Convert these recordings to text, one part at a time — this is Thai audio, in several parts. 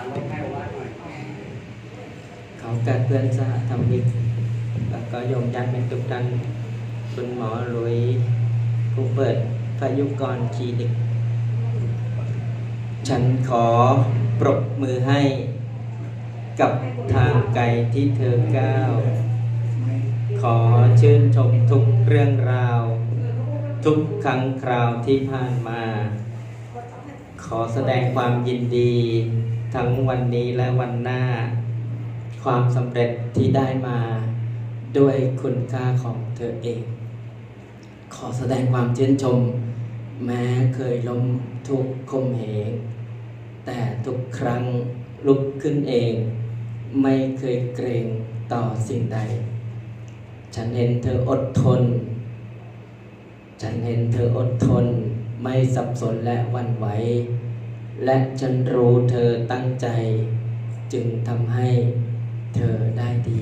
ามรถให้วัดหน่อยเขากับเพื่อนสหธรรมิกแล้วก็โยมยักษ์ในทุกท่านคุณหมอหลุยผู้เปิดพายุกรคลินิก ฉันขอปรบมือให้กับทางไกลที่เธอก้าว ขอชื่นชมทุกเรื่องราว ทุกครั้งคราวที่ผ่านมา ขอแสดงความยินดี ทั้งวันนี้และวันหน้า ความสำเร็จที่ได้มาด้วยคุณค่าของเธอเอง ขอแสดงความชื่นชม แม้เคยล้มทุกข์คมเหงแต่ทุกครั้งลุกขึ้นเอง ไม่เคยเกรงต่อสิ่งใด ฉันเห็นเธออดทน ฉันเห็นเธออดทน ไม่สับสนและวันไหว และฉันรู้เธอตั้งใจ จึงทำให้เธอได้ดี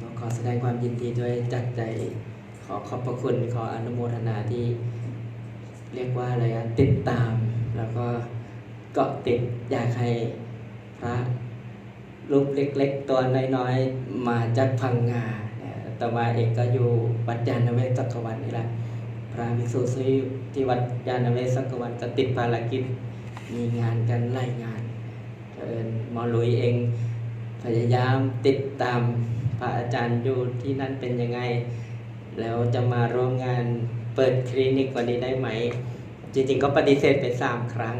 ก็ขอแสดงความยินดีด้วยจากใจ ขอขอบพระคุณขออนุโมทนาที่เรียกว่าอะไรอะติดตาม แล้วก็เกาะติดอยากให้พระรูปเล็กๆ ตัวน้อยๆ มาจากพังงาแต่ว่าเอกก็อยู่วัดยานเวศจักวรรดินี่แหละ พระภิกษุที่ที่วัดยานเวศจักวรรดิก็ติดภารกิจ มีงานกันไล่งานเอิญหมอหลุยเอง พยายามติดตามพระอาจารย์อยู่ที่นั่นเป็นยังไง แล้วจะมาร่วมงานเปิดคลินิกวันนี้ได้ไหม จริงๆก็ปฏิเสธไปสามครั้ง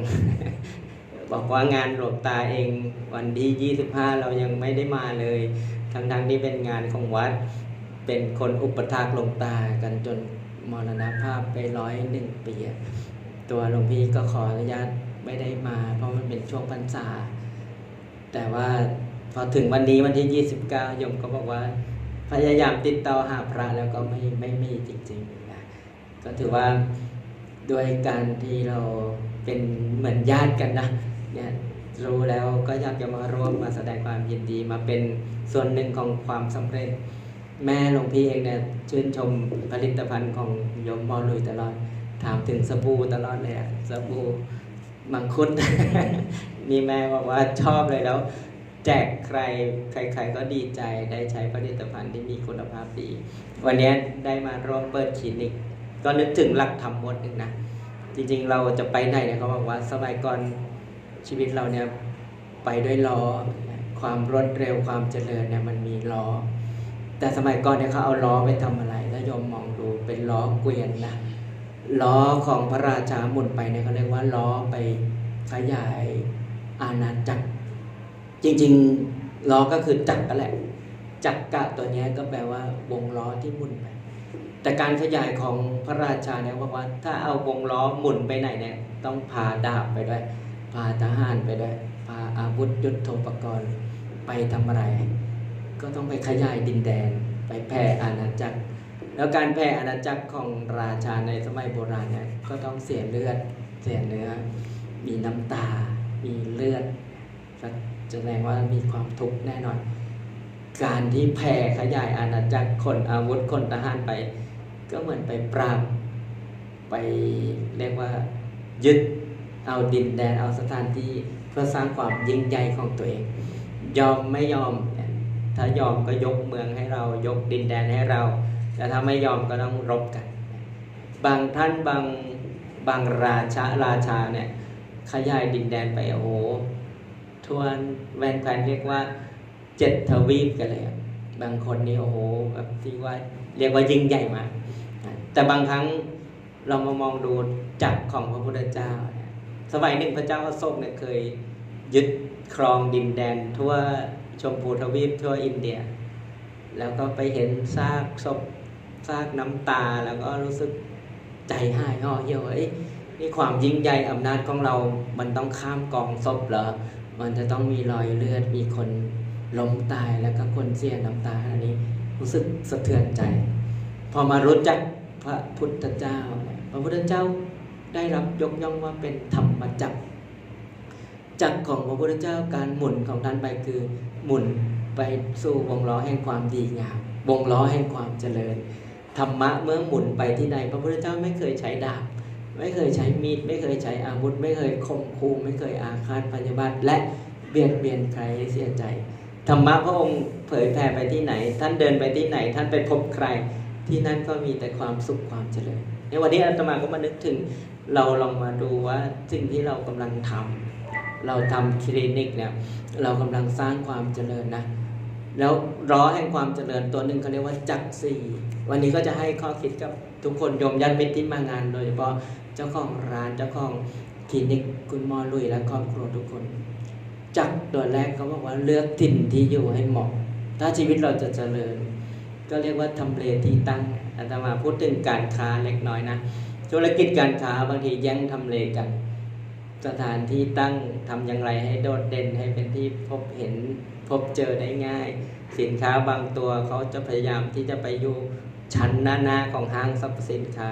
บอกว่างานหลวงตาเองวันที่25 เรายังไม่ได้มาเลย ทั้งๆที่เป็นงานของวัด เป็นคนอุปถากหลวงตากันจนมรณภาพไปร้อยหนึ่งปีตัวหลวงพี่ก็ขออนุญาต ไม่ได้มา เพราะมันเป็นช่วงพรรษา แต่ว่าพอถึงวันนี้วันที่ 29โยมก็บอกว่า พยายามติดต่อหาพระแล้วก็ไม่ไม่มีจริงๆนะก็ถือว่าด้วยการที่เราเป็นเหมือนญาติกันนะเนี่ยรู้แล้วก็อยากจะมาร่วมมาแสดงความยินดีมาเป็นส่วนหนึ่งของความสำเร็จ แม่หลวงพี่เองเนี่ยชื่นชมผลิตภัณฑ์ของโยมมอลุยตลอดถามถึงสบู่ตลอดเลยอะสบู่ มังคุดมีแม่บอกว่าชอบเลยแล้ว แจกใคร ใคร ๆ ก็ดีใจได้ใช้ผลิตภัณฑ์ที่มีคุณภาพดี วันนี้ได้มาร่วมเปิดคลินิก ก็นึกถึงหลักธรรมหมดหนึ่งนะ จริงๆเราจะไปไหนเนี่ยเขาบอกว่าสมัยก่อนชีวิตเราเนี่ยไปด้วยล้อ ความรวดเร็วความเจริญเนี่ยมันมีล้อ แต่สมัยก่อนเนี่ยเขาเอาล้อไปทำอะไรถ้ายมมองดูเป็นล้อเกวียนนะ ล้อของพระราชาหมุนไปเนี่ยเขาเรียกว่าล้อไปขยายอาณาจักร จริงๆล้อก็คือจักรก็แหละ จักรกะตัวนี้ก็แปลว่าวงล้อที่หมุนไป แต่การขยายของพระราชาเนี่ยบอกว่า ถ้าเอาวงล้อหมุนไปไหนเนี่ยต้องพาดาบไปด้วย พาทหารไปด้วย พาอาวุธยุทโธปกรณ์ไปทำอะไร ก็ต้องไปขยายดินแดน ไปแผ่อาณาจักร แล้วการแผ่อาณาจักรของราชาในสมัยโบราณเนี่ยก็ต้องเสียเลือด เสียเนื้อ มีน้ำตา มีเลือดแสดงว่ามีความทุกข์แน่นอน การที่แผ่ขยายอาณาจักรคนอาวุธคนทหารไป ก็เหมือนไปปราบไปเรียกว่ายึดเอาดินแดนเอาสถานที่เพื่อสร้างความยิ่งใหญ่ของตัวเอง ยอมไม่ยอม ถ้ายอมก็ยกเมืองให้เรายกดินแดนให้เรา แต่ถ้าไม่ยอมก็ต้องรบกัน บางท่านบางบางราชาราชาเนี่ยขยายดินแดนไปโอ้โหทวนแวนแควนเรียกว่าเจ็ดทวีปกันเลยอะบางคนนี่โอ้โหแบบที่ว่าเรียกว่ายิ่งใหญ่มากแต่บางครั้งเรามามองดูจักรของพระพุทธเจ้านะสมัยหนึ่งพระเจ้าอโศกเนี่ยเคยยึดครองดินแดนทั่วชมพูทวีปทั่วอินเดีย แล้วก็ไปเห็นซากศพ ซากน้ำตาแล้วก็รู้สึกใจหายห่อเหี่ยวเอ้ยนี่ความยิ่งใหญ่อำนาจของเรา มันต้องข้ามกองศพเหรอ มันจะต้องมีรอยเลือด มีคนล้มตายแล้วก็คนเสียน้ำตาอันนี้ รู้สึกสะเทือนใจ พอมารู้จักพระพุทธเจ้า พระพุทธเจ้าได้รับยกย่องว่าเป็นธรรมจักรจักรของพระพุทธเจ้าการหมุนของท่านไปคือหมุนไปสู่วงล้อแห่งความดีงามวงล้อแห่งความเจริญ ธรรมะเมื่อหมุนไปที่ใดพระพุทธเจ้าไม่เคยใช้ดาบ ไม่เคยใช้มีด ไม่เคยใช้อาวุธ ไม่เคยข่มขู่ไม่เคยอาฆาตพยาบาทและเบียดเบียนใครให้เสียใจธรรมะพระองค์เผยแผ่ไปที่ไหน ท่านเดินไปที่ไหน ท่านไปพบใคร ที่นั่นก็มีแต่ความสุขความเจริญในวันนี้อาตมาก็มานึกถึงเราลองมาดูว่าสิ่งที่เรากำลังทำเราทำคลินิกเนี่ยเรากำลังสร้างความเจริญนะ แล้วร้อแห่งความเจริญตัวหนึ่งเขาเรียกว่าจักรสี่วันนี้ก็จะให้ข้อคิดกับทุกคนโยมญาติมิตรที่มางาน โดยเฉพาะเจ้าของร้านเจ้าของคลินิกคุณหมอลุยและครอบครัวทุกคน จักรตัวแรกเขาบอกว่าเลือกถิ่นที่อยู่ให้เหมาะ ถ้าชีวิตเราจะเจริญ ก็เรียกว่าทำเลที่ตั้งอาตมาพูดถึงการค้าเล็กน้อยนะธุรกิจการค้าบางทีแย่งทำเลกันสถานที่ตั้งทำอย่างไรให้โดดเด่นให้เป็นที่พบเห็น พบเจอได้ง่าย สินค้าบางตัวเขาจะพยายามที่จะไปอยู่ชั้นหน้าๆของห้างสรรพสินค้า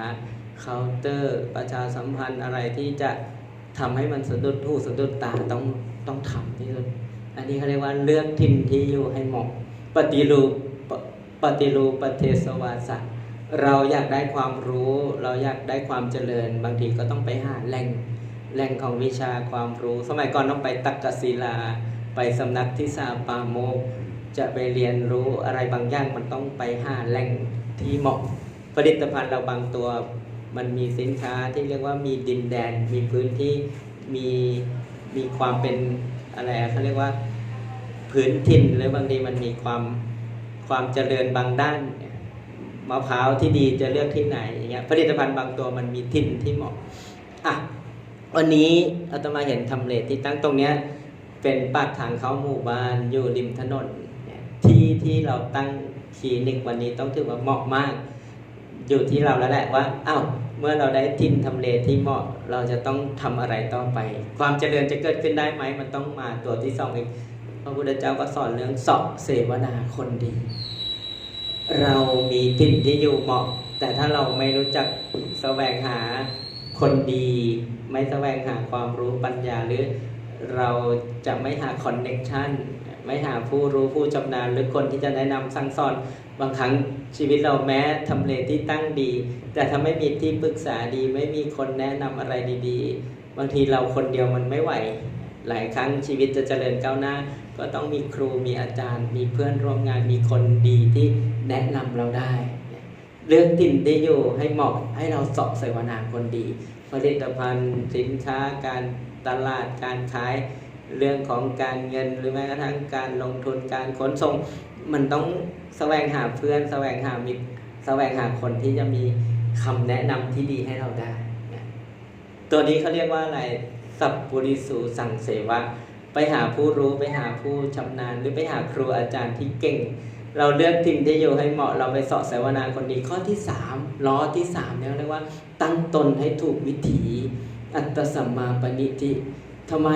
เคาน์เตอร์ประชาสัมพันธ์อะไรที่จะทำให้มันสะดุดหูสะดุดตาต้องต้องทำที่สุดอันนี้เขาเรียกว่าเลือกถิ่นที่อยู่ให้เหมาะปฏิรูปปปฏิรูปประเทศวาสะเราอยากได้ความรู้ เราอยากได้ความเจริญ บางทีก็ต้องไปหาแหล่งแหล่งของวิชาความรู้ สมัยก่อนต้องไปตักกศิลา ไปสำนักที่สาปาโมกจะไปเรียนรู้อะไรบางอย่างมันต้องไปหาแหล่งที่เหมาะผลิตภัณฑ์เราบางตัวมันมีสินค้าที่เรียกว่ามีดินแดน มีพื้นที่มีมีความเป็นอะไรเขาเรียกว่าพื้นถิ่นหรือบางทีมันมีความความเจริญบางด้านมะพร้าวที่ดีจะเลือกที่ไหนอย่างเงี้ยผลิตภัณฑ์บางตัวมันมีถิ่นที่เหมาะอะวันนี้อาตมาเห็นทำเลที่ตั้งตรงเนี้ย เป็นปากทางเข้าหมู่บ้านอยู่ริมถนนเนี่ยที่ที่เราตั้งคลินิกวันนี้ต้องถือว่าเหมาะมาก อยู่ที่เราแล้วแหละว่าอ้าวเมื่อเราได้ทินทำเลที่เหมาะเราจะต้องทำอะไรต่อไป ความเจริญจะเกิดขึ้นได้ไหมมันต้องมาตัวที่สองอีกพระพุทธเจ้าก็สอนเรื่องสาะเสวนาคนดี เรามีถิ่นที่อยู่เหมาะ แต่ถ้าเราไม่รู้จักแสวงหาคนดี ไม่แสวงหาความรู้ปัญญาหรือ เราจะไม่หาคอนเน็ชันไม่หาผู้รู้ผู้ชำนาญหรือคนที่จะแนะนำสั่งสอน บางครั้งชีวิตเราแม้ทำเลที่ตั้งดี แต่ถ้าไม่มีที่ปรึกษาดี ไม่มีคนแนะนำอะไรดีๆ บางทีเราคนเดียวมันไม่ไหว หลายครั้งชีวิตจะเจริญก้าวหน้า ก็ต้องมีครูมีอาจารย์ มีเพื่อนร่วมงานมีคนดีที่แนะนำเราได้ เลือกถิ่นที่อยู่ให้เหมาะให้เราสาะเสวนาคนดี ผลิตภัณฑ์สินค้าการ ตลาดการขายเรื่องของการเงินหรือแม้กระทั่งการลงทุนการขนส่ง มันต้องแสวงหาเพื่อนแสวงหามิตรแสวงหาคนที่จะมีคำแนะนำที่ดีให้เราได้นะตัวนี้เขาเรียกว่าอะไรสัพปุริสูสังเสวะ ไปหาผู้รู้ไปหาผู้ชำนาญ หรือไปหาครูอาจารย์ที่เก่ง เราเลือกถิ่นที่อยู่ให้เหมาะเราไปเสาะเสวนาคนดีข้อที่สามล้อที่สามเนี่ยเรียกว่า ตั้งตนให้ถูกวิถี อัตสัมมาปณิธิทำไม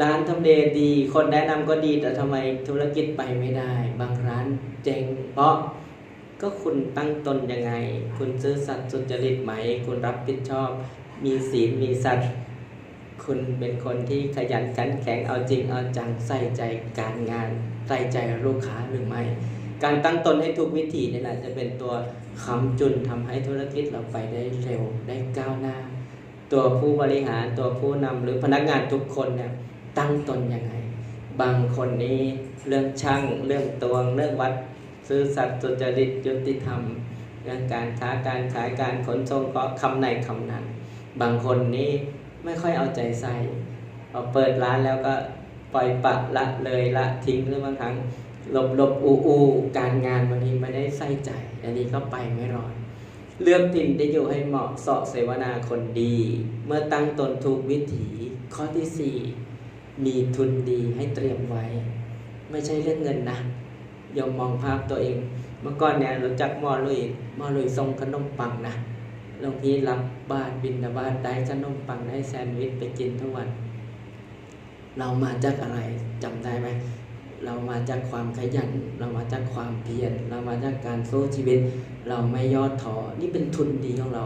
ร้านทำเลดี คนแนะนำก็ดีแต่ทำไมธุรกิจไปไม่ได้ บางร้านเจ๊งเพราะก็คุณตั้งตนยังไง คุณซื่อสัตย์สุจริตไหม คุณรับผิดชอบ มีศีลมีสัตย์คุณเป็นคนที่ขยันขันแข็งเอาจริงเอาจังใส่ใจการงาน ใส่ใจลูกค้าหรือไม่ การตั้งตนให้ถูกวิธีนี่แหละจะเป็นตัวค้ำจุนทำให้ธุรกิจเราไปได้เร็วได้ก้าวหน้า ตัวผู้บริหารตัวผู้นำหรือพนักงานทุกคนเนี่ยตั้งตนยังไง บางคนนี้เรื่องช่างเรื่องตวงเรื่องวัดซื่อสัตย์สุจริตยุติธรรมเรื่องการค้าการขายการขนส่งก็คำในคำนั้น บางคนนี้ไม่ค่อยเอาใจใส่พอเปิดร้านแล้วก็ปล่อยปละละเลยละทิ้งหรือบางครั้งหลบหลบอูอูการงานบางทีไม่ได้ใส่ใจ อันนี้ก็ไปไม่รอด เลือกถิ่นที่อยู่ให้เหมาะเสาะเสวนาคนดี เมื่อตั้งตนถูกวิถีข้อที่สี่มีทุนดีให้เตรียมไว้ ไม่ใช่เรื่องเงินนะยอมมองภาพตัวเอง เมื่อก่อนเนี่ยรู้จักมอลุยมอลุยส่งขนมปังนะหลวงพี่รับบาตรบินบาตได้ขนมปังได้แซนด์วิชไปกินทุกวัน เรามาจากอะไรจำได้ไหม เรามาจากความขยัน เรามาจากความเพียร เรามาจากการสู้ชีวิต เราไม่ย่อท้อ นี่เป็นทุนดีของเรา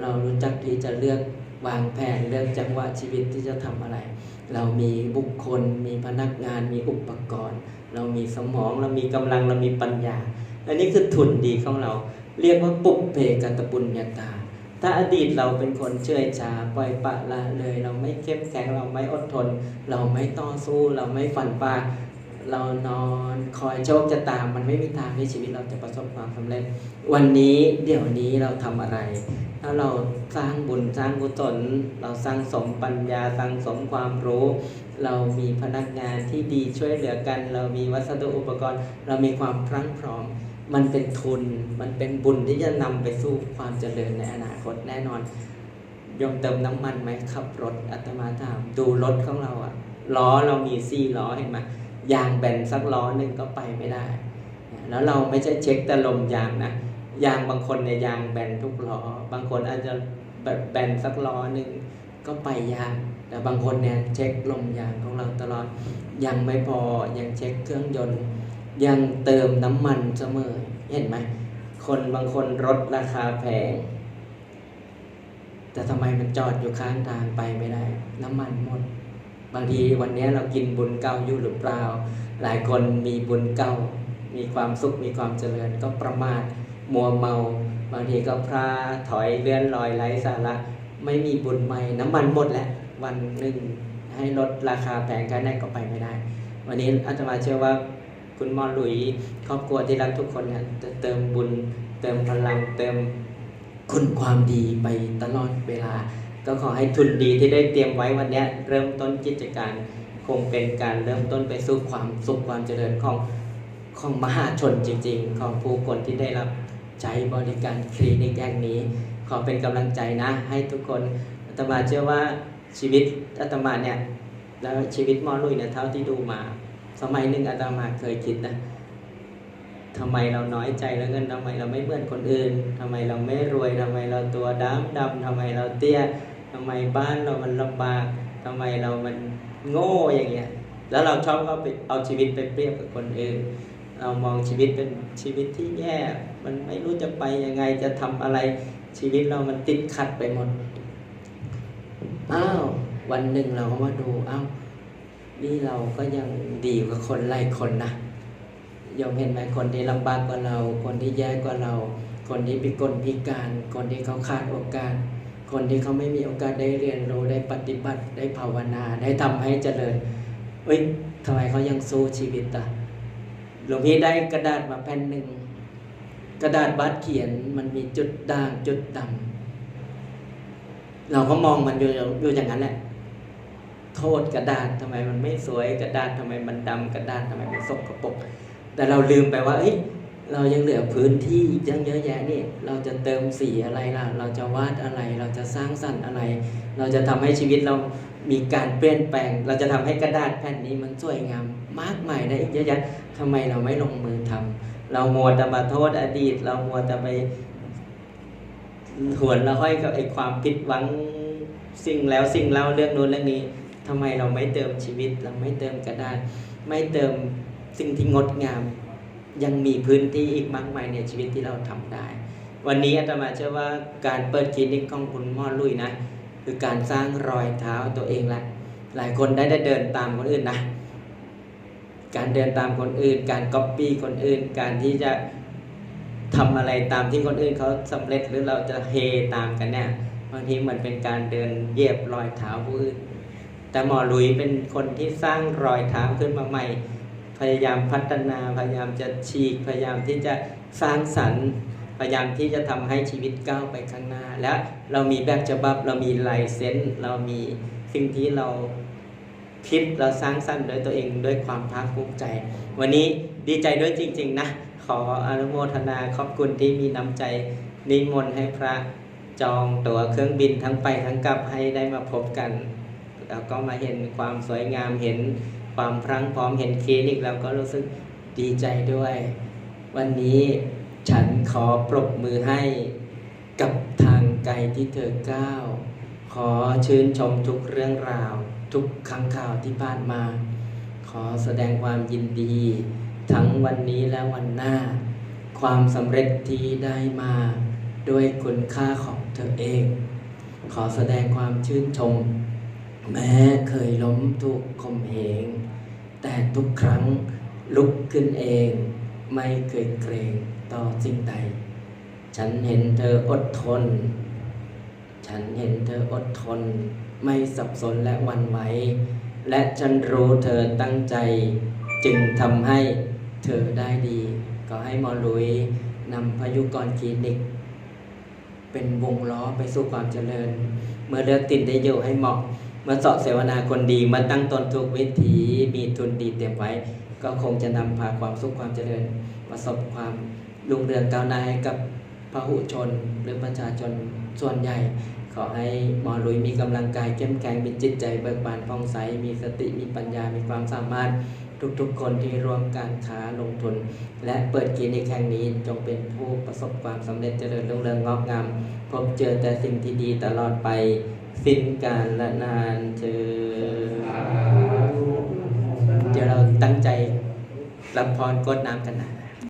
เรารู้จักที่จะเลือกวางแผนเลือกจังหวะชีวิตที่จะทำอะไร เรามีบุคคล มีพนักงาน มีอุปกรณ์ เรามีสมอง เรามีกำลัง เรามีปัญญา อันนี้คือทุนดีของเรา เรียกว่าปุบเพกตปุญญาตา ถ้าอดีตเราเป็นคนเฉอยชาปล่อยปะละเลย เราไม่เข้มแข็ง เราไม่อดทน เราไม่ต่อสู้ เราไม่ฝันฝ่า เรานอนคอยโชคจะตามมันไม่มีทางที่ชีวิตเราจะประสบความสำเร็จ วันนี้เดี๋ยวนี้เราทำอะไร ถ้าเราสร้างบุญสร้างกุศลเราสร้างสมปัญญาสร้างสมความรู้ เรามีพนักงานที่ดีช่วยเหลือกัน เรามีวัสดุอุปกรณ์ เรามีความพรั่งพร้อม มันเป็นทุน มันเป็นบุญที่จะนำไปสู่ความเจริญในอนาคตแน่นอนยอมเติมน้ำมันไหมขับรถอาตมาถามดูรถของเราอะล้อเรามีสี่ล้อเห็นไหม ยางแบนสักล้อหนึ่งก็ไปไม่ได้ แล้วเราไม่ใช่เช็คแต่ลมยางนะยางบางคนเนี่ยยางแบนทุกล้อ บางคนอาจจะแบบแบนสักล้อหนึ่งก็ไปยางแต่บางคนเนี่ยเช็คลมยางของเราตลอดยังไม่พอยังเช็คเครื่องยนต์ ยังเติมน้ำมันเสมอเห็นไหมคนบางคนรถราคาแพงแต่ทำไมมันจอดอยู่ข้างทางไปไม่ได้ น้ำมันหมด บางทีวันนี้เรากินบุญเก่าอยู่หรือเปล่า หลายคนมีบุญเก่า มีความสุขมีความเจริญก็ประมาทมัวเมา บางทีก็พลาดถอยเลื่อนลอยไร้สาระไม่มีบุญใหม่น้ำมันหมดแล้ววันหนึ่งให้ลดราคาแพงแค่ไหนก็ไปไม่ได้ วันนี้อาตมาเชื่อว่าคุณมอหลุยครอบครัวที่รักทุกคนเนี่ยจะเติมบุญ เติมพลังเติมคุณความดีไปตลอดเวลา ก็ขอให้ทุนดีที่ได้เตรียมไว้วันนี้เริ่มต้นกิจการคงเป็นการเริ่มต้นไปสู่ความสุขความเจริญของของมหาชนจริง ๆ ของผู้คนที่ได้รับใช้บริการคลินิกแห่งนี้ ขอเป็นกำลังใจนะ ให้ทุกคนอาตมาเชื่อว่าชีวิตอาตมาเนี่ยแล้วชีวิตมอลุยเนี่ยเท่าที่ดูมา สมัยหนึ่งอาตมาเคยคิดนะทำไมเราน้อยใจแล้วเงินทำไมเราไม่เหมือนคนอื่นทำไมเราไม่รวยทำไมเราตัวดำดำทำไมเราเตี้ย ทำไมบ้านเรามันลำบากทำไมเรามันโง่อย่างเงี้ย แล้วเราชอบเอาไปเอาชีวิตไปเปรียบกับคนอื่น เรามองชีวิตเป็นชีวิตที่แย่ มันไม่รู้จะไปยังไงจะทำอะไรชีวิตเรามันติดขัดไปหมด อ้าว วันหนึ่งเราก็มาดูอ้าวนี่เราก็ยังดีกว่าคนหลายคนนะยอมเห็นไหมคนที่ลำบากกว่าเรา คนที่แย่กว่าเรา คนที่พิกลพิการ คนที่เขาขาดโอกาส คนที่เขาไม่มีโอกาสได้เรียนรู้ได้ปฏิบัติได้ภาวนาได้ทำให้เจริญ เอ้ยทำไมเขายังสู้ชีวิตอะหลวงพี่ได้กระดาษมาแผ่นหนึ่งกระดาษบัตรเขียนมันมีจุดด่างจุดดำเราก็มองมันอยู่อยู่อย่างนั้นแหละโทษกระดาษทำไมมันไม่สวยกระดาษทำไมมันดำกระดาษทำไมมันสกปรกแต่เราลืมไปว่าเอ้ย เรายังเหลือพื้นที่อีกเยอะเยอะแยะนี่เราจะเติมสีอะไรล่ะ เราจะวาดอะไร เราจะสร้างสรรค์อะไร เราจะทำให้ชีวิตเรามีการเปลี่ยนแปลง เราจะทำให้กระดาษแผ่นนี้มันสวยงามมากมายได้อีกเยอะแยะทำไมเราไม่ลงมือทำเรามัวแต่มาโทษอดีต เรามัวแต่ไปหวนละห้อยกับไอ้ความผิดหวังสิ่งแล้วสิ่งเล่าเรื่องนู้นเรื่องนี้ทำไมเราไม่เติมชีวิต เราไม่เติมกระดาษ ไม่เติมสิ่งที่งดงาม ยังมีพื้นที่อีกมากมายในชีวิตที่เราทำได้ วันนี้อาตมาเชื่อว่าการเปิดคลินิกของคุณหมอลุยนะ คือการสร้างรอยเท้าตัวเองละหลายคนได้ได้เดินตามคนอื่นนะ การเดินตามคนอื่น การก๊อปปี้คนอื่น การที่จะทำอะไรตามที่คนอื่นเขาสำเร็จหรือเราจะเฮตามกันเนี่ยบางทีเหมือนเป็นการเดินเหยียบรอยเท้าผู้อื่น แต่หมอลุยเป็นคนที่สร้างรอยเท้าขึ้นมาใหม่ พยายามพัฒนาพยายามจะฉีก พยายามที่จะสร้างสรรค์ พยายามที่จะทำให้ชีวิตก้าวไปข้างหน้า และเรามีแบบฉบับเรามีลายเซ็นเรามีสิ่งที่เราคิดเราสร้างสรรค์โดยตัวเองด้วยความภาคภูมิใจ วันนี้ดีใจด้วยจริง ๆ นะ ขออนุโมทนาขอบคุณที่มีน้ำใจนิมนต์ให้พระจองตั๋วเครื่องบินทั้งไปทั้งกลับให้ได้มาพบกัน แล้วก็มาเห็นความสวยงามเห็น ความพรั่งพร้อมเห็นคลินิกเราก็รู้สึกดีใจด้วย วันนี้ฉันขอปรบมือให้กับทางไกลที่เธอก้าว ขอชื่นชมทุกเรื่องราว ทุกครั้งข่าวที่ผ่านมา ขอแสดงความยินดี ทั้งวันนี้และวันหน้า ความสำเร็จที่ได้มาด้วยคุณค่าของเธอเอง ขอแสดงความชื่นชม แม้เคยล้มถูกข่มเหง แต่ทุกครั้งลุกขึ้นเอง ไม่เคยเกรงต่อสิ่งใด ฉันเห็นเธออดทน ฉันเห็นเธออดทน ไม่สับสนและวันไหว และฉันรู้เธอตั้งใจ จึงทำให้เธอได้ดี ก็ให้หมอลุยนำพยุกรคลินิก เป็นวงล้อไปสู่ความเจริญ เมื่อเลือกติดได้อยู่ให้เหมาะ มื่อเสาะเสวนาคนดีมาตั้งตนทุกวิถีมีทุนดีเตรียมไว้ ก็คงจะนำพาความสุขความเจริญ ประสบความรุ่งเรืองก้าวหน้าให้กับพหุชนหรือประชาชนส่วนใหญ่ ขอให้หมอหลุยมีกำลังกายเข้มแข็งมีจิตใจเบิกบานผ่องใส มีสติมีปัญญามีความสามารถทุกๆ คนที่ร่วมการค้าลงทุน และเปิดคลินิกแห่งนี้จงเป็นผู้ประสบความสำเร็จเจริญรุ่งเรืองงอกงาม พบเจอแต่สิ่งที่ดีตลอดไป สิ้นการละนานเธอเดี๋ยวเราตั้งใจรับพรกดน้ำกันนะ